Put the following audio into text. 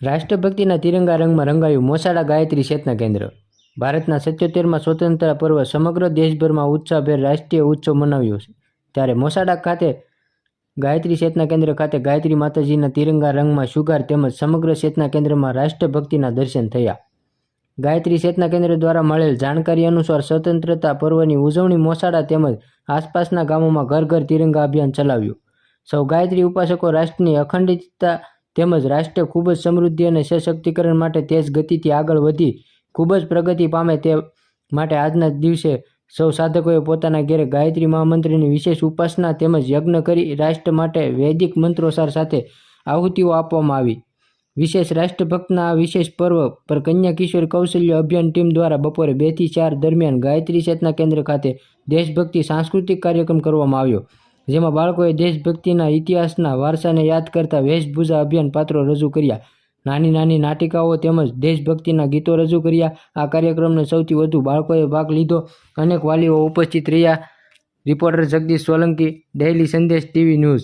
રાષ્ટ્રભક્તિના તિરંગા રંગમાં રંગાયું મોસાળા ગાયત્રી ચેતના કેન્દ્ર. ભારતના સત્યોતેરમાં સ્વતંત્રતા પર્વ સમગ્ર દેશભરમાં ઉત્સાહભેર રાષ્ટ્રીય ઉત્સવ મનાવ્યો છે. ત્યારે મોસાળા ખાતે ગાયત્રી ચેતના કેન્દ્ર ખાતે ગાયત્રી માતાજીના તિરંગા રંગમાં શુગાર તેમજ સમગ્ર ચેતના કેન્દ્રમાં રાષ્ટ્રભક્તિના દર્શન થયા. ગાયત્રી ચેતના કેન્દ્ર દ્વારા મળેલ જાણકારી અનુસાર સ્વતંત્રતા પર્વની ઉજવણી મોસાળા તેમજ આસપાસના ગામોમાં ઘર ઘર તિરંગા અભિયાન ચલાવ્યું. સૌ ગાયત્રી ઉપાસકો રાષ્ટ્રની અખંડિતતા તેમજ રાષ્ટ્ર ખૂબ જ સમૃદ્ધિ અને સશક્તિકરણ માટે તેજ ગતિથી આગળ વધી ખૂબ જ પ્રગતિ પામે તે માટે આજના દિવસે સૌ સાધકોએ પોતાના ઘેરે ગાયત્રી મહામંત્રની વિશેષ ઉપાસના તેમજ યજ્ઞ કરી રાષ્ટ્ર માટે વૈદિક મંત્રોસાર સાથે આહુતિઓ આપવામાં આવી. વિશેષ રાષ્ટ્રભક્તના આ વિશેષ પર્વ પર કન્યા કિશોર કૌશલ્ય અભિયાન ટીમ દ્વારા બપોરે બેથી ચાર દરમિયાન ગાયત્રી ચેતના કેન્દ્ર ખાતે દેશભક્તિ સાંસ્કૃતિક કાર્યક્રમ કરવામાં આવ્યો. જેમાં બાળકોએ દેશભક્તિના ઇતિહાસના વારસાને યાદ કરતા વેશભૂષા અભિયાન પાત્રો રજૂ કર્યા. નાની નાની નાટિકાઓ તેમજ દેશભક્તિના ગીતો રજૂ કર્યા. આ કાર્યક્રમને સૌથી વધુ બાળકોએ ભાગ લીધો. અનેક વાલીઓ ઉપસ્થિત રહ્યા. Reporter Jagdish Solanki, daily Sandesh TV news.